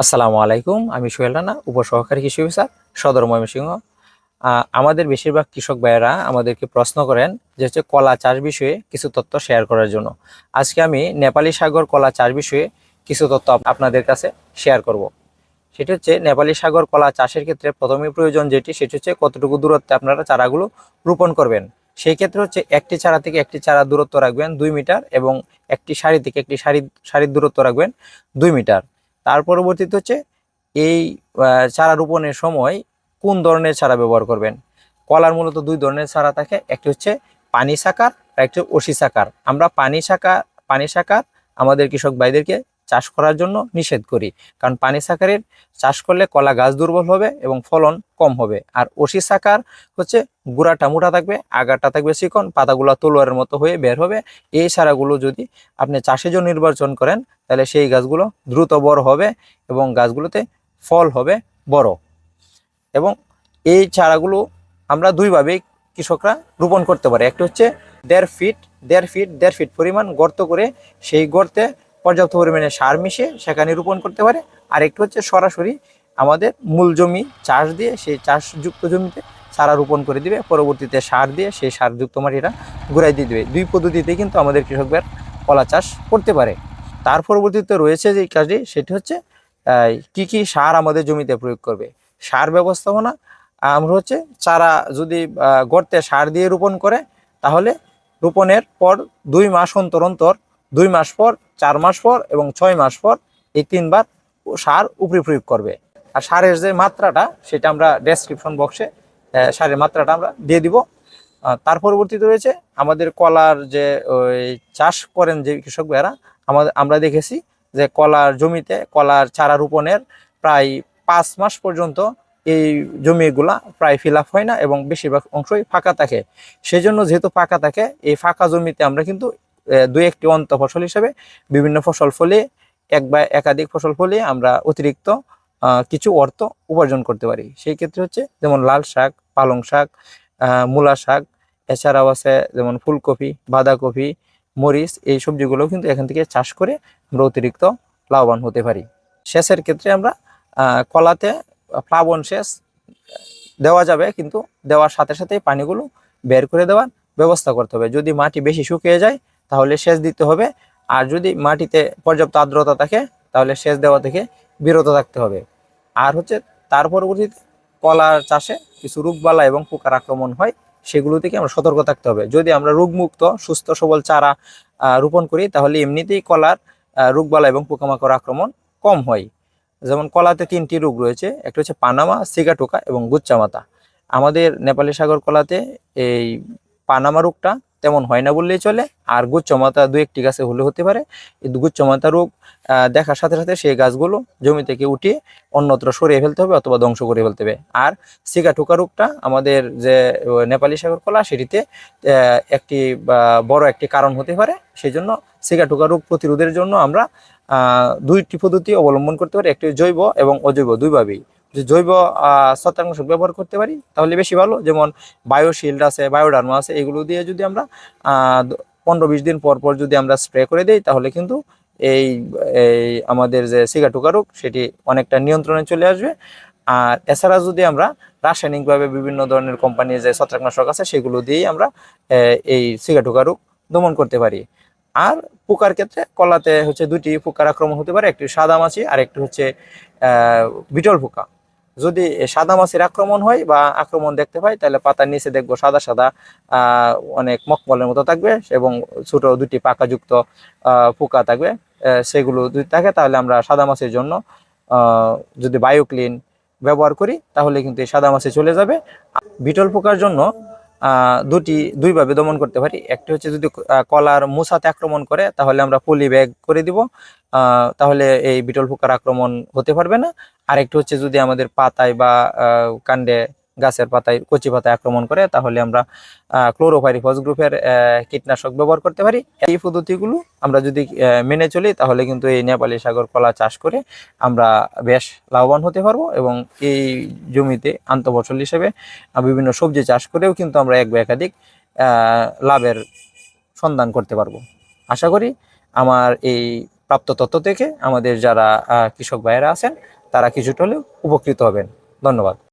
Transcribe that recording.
আসসালামু আলাইকুম, আমি সোহেল রানা, উপসহকারী কৃষি অফিসার, সদর ময়মনসিংহ। আমাদের বেশিরভাগ কৃষক ভাইয়েরা আমাদেরকে প্রশ্ন করেন যে হচ্ছে কলা চাষ বিষয়ে কিছু তথ্য শেয়ার করার জন্য। আজকে আমি নেপালি সাগর কলা চাষ বিষয়ে কিছু তথ্য আপনাদের কাছে শেয়ার করব। সেটি হচ্ছে নেপালি সাগর কলা চাষের ক্ষেত্রে প্রথমে প্রয়োজন যেটি, সেটি হচ্ছে কতটুকু দূরত্বে আপনারা চারাগুলো রোপণ করবেন। সেই ক্ষেত্রে হচ্ছে একটি চারা থেকে একটি চারা দূরত্ব রাখবেন দুই মিটার এবং একটি সারি থেকে একটি সারি, সারির দূরত্ব রাখবেন দুই মিটার। তার পরবর্তীতে হচ্ছে এই চারা রোপণের সময় কোন ধরনের চারা ব্যবহার করবেন? কলার মূলত দুই ধরনের চারা থাকে, একটি হচ্ছে পানি সাকার আর একটি ওষি সাকার আমরা পানি শাখা, পানি সাকার আমাদের কৃষক ভাইদেরকে চাষ করার জন্য নিষেধ করি। কারণ পানি সাকারের চাষ করলে কলা গাছ দুর্বল হবে এবং ফলন কম হবে। আর ওসি সাকার হচ্ছে গুড়াটা মোটা থাকবে, আগাটা থাকবে চিকন, পাতাগুলো তলোয়ারের মতো হয়ে বের হবে। এই চারাগুলো যদি আপনি চাষের জন্য নির্বাচন করেন, তাহলে সেই গাছগুলো দ্রুত বড় হবে এবং গাছগুলোতে ফল হবে বড়। এবং এই চারাগুলো আমরা দুইভাবেই কৃষকরা রোপণ করতে পারে। একটা হচ্ছে দেড় ফিট দেড় ফিট দেড় ফিট পরিমাণ গর্ত করে সেই গর্তে পর্যাপ্ত পরিমাণে সার মিশিয়ে সেখানে রোপণ করতে পারে। আর একটু হচ্ছে সরাসরি আমাদের মূল জমি চাষ দিয়ে সেই চাষযুক্ত জমিতে চারা রোপণ করে দিবে। পরবর্তীতে সার দিয়ে সেই সারযুক্ত মাটিটা ঘুরাই দিয়ে দেবে। দুই পদ্ধতিতে কিন্তু আমাদের কৃষকদের কলা চাষ করতে পারে। তার পরবর্তীতে রয়েছে যে কাজটি, সেটি হচ্ছে কি কি সার আমাদের জমিতে প্রয়োগ করবে। সার ব্যবস্থাপনা, আমরা হচ্ছে চারা যদি গর্তে সার দিয়ে রোপণ করে, তাহলে রোপণের পর দুই মাস অন্তর অন্তর দুই মাস পর, চার মাস পর এবং ছয় মাস পর এই তিনবার সার উপরে প্রয়োগ করবে। আর সারের যে মাত্রাটা, সেটা আমরা ডেসক্রিপশন বক্সে সারের মাত্রাটা আমরা দিয়ে দিব। তার পরবর্তীতে রয়েছে আমাদের কলার যে ওই চাষ করেন যে কৃষক ভাইয়েরা আমাদের আমরা দেখেছি যে কলার জমিতে, কলার চারা রোপণের প্রায় পাঁচ মাস পর্যন্ত এই জমিগুলা প্রায় ফিল হয় না এবং বেশিরভাগ অংশই ফাঁকা থাকে। সেজন্য যেহেতু ফাঁকা থাকে, এই ফাঁকা জমিতে আমরা কিন্তু দুই একটি অন্ত ফসল হিসেবে বিভিন্ন ফসল ফলিয়ে এক বা একাধিক ফসল ফলিয়ে আমরা অতিরিক্ত কিছু অর্থ উপার্জন করতে পারি। সেই ক্ষেত্রে হচ্ছে যেমন লাল শাক, পালং শাক মূলা শাক, এছাড়াও আছে যেমন ফুলকপি, বাঁধাকপি, মরিচ, এই সবজিগুলো কিন্তু এখান থেকে চাষ করে আমরা অতিরিক্ত লাভবান হতে পারি। সেচের ক্ষেত্রে আমরা কলাতে প্লাবন সেচ দেওয়া যাবে, কিন্তু দেওয়ার সাথে সাথে পানিগুলো বের করে দেওয়ার ব্যবস্থা করতে হবে। যদি মাটি বেশি শুকিয়ে যায় তাহলে সেচ দিতে হবে। আর যদি মাটিতে পর্যাপ্ত আর্দ্রতা থাকে, তাহলে সেচ দেওয়া থেকে বিরত থাকতে হবে। আর হচ্ছে তার পরবর্তীতে কলার চাষে কিছু রোগবালা এবং পোকার আক্রমণ হয়, সেগুলো থেকে আমরা সতর্ক থাকতে হবে। যদি আমরা রোগমুক্ত, সুস্থ, সবল চারা রোপণ করি, তাহলে এমনিতেই কলার রোগবালা এবং পোকামাকড় আক্রমণ কম হয়। যেমন কলাতে তিনটি রোগ রয়েছে, একটা হচ্ছে পানামা, সিগাটোকা এবং গুচ্চামাতা আমাদের নেপালি সাগর কলাতে এই পানামা রোগটা তেমন হয় না বললেই চলে। আর গুচ্ছমাতা দু একটি গাছে হলে হতে পারে। এই গুচ্ছমাতা রোগ দেখার সাথে সাথে সেই গাছগুলো জমি থেকে উঠিয়ে অন্যত্র সরিয়ে ফেলতে হবে অথবা ধ্বংস করে ফেলতে হবে। আর সিগাটোকা রোগটা আমাদের যে নেপালি সাগর কলা, সেটিতে একটি বড় একটি কারণ হতে পারে। সেই জন্য সিগাটোকা রোগ প্রতিরোধের জন্য আমরা দুইটি পদ্ধতি অবলম্বন করতে পারি। একটি জৈব এবং অজৈব, দুইভাবেই। যে জৈব ছত্রাকনাশক ব্যবহার করতে পারি, তাহলে বেশি ভালো। যেমন বায়োশিল্ড আছে বায়োডার্মা আছে, এগুলো দিয়ে যদি আমরা পনেরো বিশ দিন পর পর যদি আমরা স্প্রে করে দিই, তাহলে কিন্তু এই এই আমাদের যে সিগাটুকা রোগ, সেটি অনেকটা নিয়ন্ত্রণে চলে আসবে। আর এছাড়া যদি আমরা রাসায়নিকভাবে বিভিন্ন ধরনের কোম্পানির যে ছত্রাকনাশক আছে, সেগুলো দিয়েই আমরা এই সিগাটুকা রোগ দমন করতে পারি। আর পোকার ক্ষেত্রে কলাতে হচ্ছে দুটি পোকার আক্রমণ হতে পারে, একটি সাদা মাছি আর একটি হচ্ছে বিটল পোকা। যদি সাদা মাছের আক্রমণ হয় বা আক্রমণ দেখতে পাই, তাহলে পাতার নিচে দেখব সাদা সাদা অনেক মকমলের মতো থাকবে এবং ছোট দুটি পাকাযুক্ত পোকা থাকবে। সেগুলো যদি থাকে তাহলে আমরা সাদা মাছের জন্য যদি বায়োক্লিন ব্যবহার করি, তাহলে কিন্তু এই সাদা মাছে চলে যাবে। বিটল পোকার জন্য দুটি, দুইভাবে দমন করতে পারি। একটি হচ্ছে যদি কলার মোসাতে আক্রমণ করে, তাহলে আমরা পলি ব্যাগ করে দিব। তাহলে এই বিটল পোকার আক্রমণ হতে পারবে না। আরেকটি হচ্ছে যদি আমাদের পাতায় বা কাণ্ডে গাছের পাতায়, কচি পাতায় আক্রমণ করে, তাহলে আমরা ক্লোরোফাইরিফস গ্রুপের কীটনাশক ব্যবহার করতে পারি। এই পদ্ধতিগুলো আমরা যদি মেনে চলি, তাহলে কিন্তু এই নেপালি সাগর কলা চাষ করে আমরা বেশ লাভবান হতে পারব এবং এই জমিতে আন্তঃফসল হিসেবে বিভিন্ন সবজি চাষ করেও কিন্তু আমরা এক বা একাধিক লাভের সন্ধান করতে পারব। আশা করি আমার এই প্রাপ্ত তথ্য থেকে আমাদের যারা কৃষক ভাইয়েরা আছেন, তারা কিছুটা হলেও উপকৃত হবেন। ধন্যবাদ।